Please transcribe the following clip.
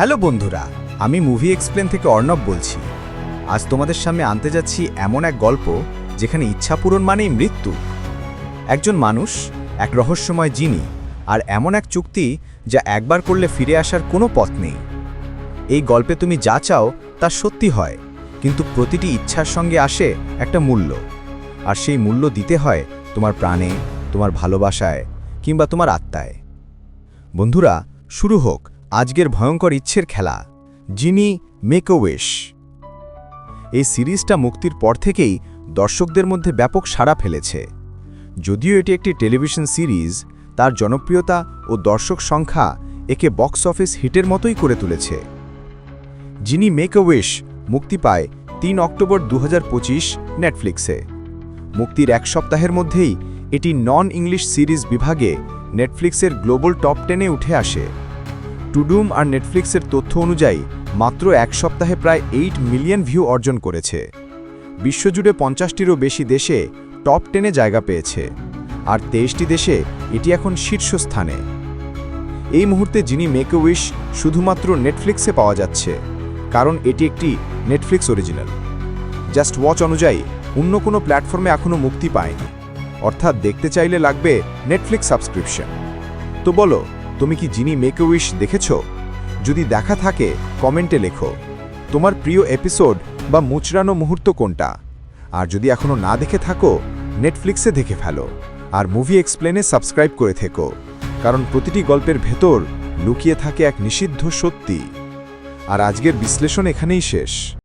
Hello বন্ধুরা, আমি movie explain থেকে অর্ণব বলছি। আজ তোমাদের সামনে আনতে যাচ্ছি এমন এক গল্প যেখানে ইচ্ছা পূরণ মানেই মৃত্যু। একজন মানুষ, এক রহস্যময় জিনি, আর এমন এক চুক্তি যা একবার করলে ফিরে আসার কোনো পথ নেই। এই গল্পে তুমি যা চাও তা সত্যি হয়, কিন্তু প্রতিটি ইচ্ছার সঙ্গে আসে একটা মূল্য। আর সেই মূল্য দিতে হয় তোমার প্রাণে, তোমার ভালোবাসায়, কিংবা তোমার আত্মায়। বন্ধুরা, শুরু হোক। আজকের ভয়ঙ্কর ইচ্ছের খেলা জিনি মেকওয়েশ। এই সিরিজটা মুক্তির পর থেকেই দর্শকদের মধ্যে ব্যাপক সাড়া ফেলেছে। যদিও এটি একটি টেলিভিশন সিরিজ, তার জনপ্রিয়তা ও দর্শক সংখ্যা একে বক্স অফিস হিটের মতোই করে তুলেছে। যিনি মেকওয়েশ মুক্তি পায় তিন অক্টোবর দু হাজার পঁচিশ নেটফ্লিক্সে। মুক্তির এক সপ্তাহের মধ্যেই এটি নন ইংলিশ সিরিজ বিভাগে নেটফ্লিক্সের গ্লোবাল টপ টেনে উঠে আসে। টুডুম আর নেটফ্লিক্সের তথ্য অনুযায়ী, মাত্র এক সপ্তাহে প্রায় এইট মিলিয়ন ভিউ অর্জন করেছে। বিশ্বজুড়ে পঞ্চাশটিরও বেশি দেশে টপ টেনে জায়গা পেয়েছে। আর তেইশটি দেশে এটি এখন শীর্ষস্থানে। এই মুহূর্তে যিনি মেক উইশ শুধুমাত্র নেটফ্লিক্সে পাওয়া যাচ্ছে, কারণ এটি একটি নেটফ্লিক্স অরিজিনাল জাস্ট ওয়াচ অনুযায়ী, অন্য কোনো প্ল্যাটফর্মে এখনও মুক্তি পায়নি। অর্থাৎ দেখতে চাইলে লাগবে নেটফ্লিক্স সাবস্ক্রিপশন তো বলো তুমি কি জিনি মেক উইশ দেখেছ? যদি দেখা থাকে, কমেন্টে লেখো। তোমার প্রিয় এপিসোড বা মুচড়ানো মুহূর্ত কোনটা? আর যদি এখনও না দেখে থাকো নেটফ্লিক্সে দেখে ফেলো। আর মুভি এক্সপ্লেনে সাবস্ক্রাইব করে থেকো। কারণ প্রতিটি গল্পের ভেতর লুকিয়ে থাকে এক নিষিদ্ধ সত্যি। আর আজকের বিশ্লেষণ এখানেই শেষ।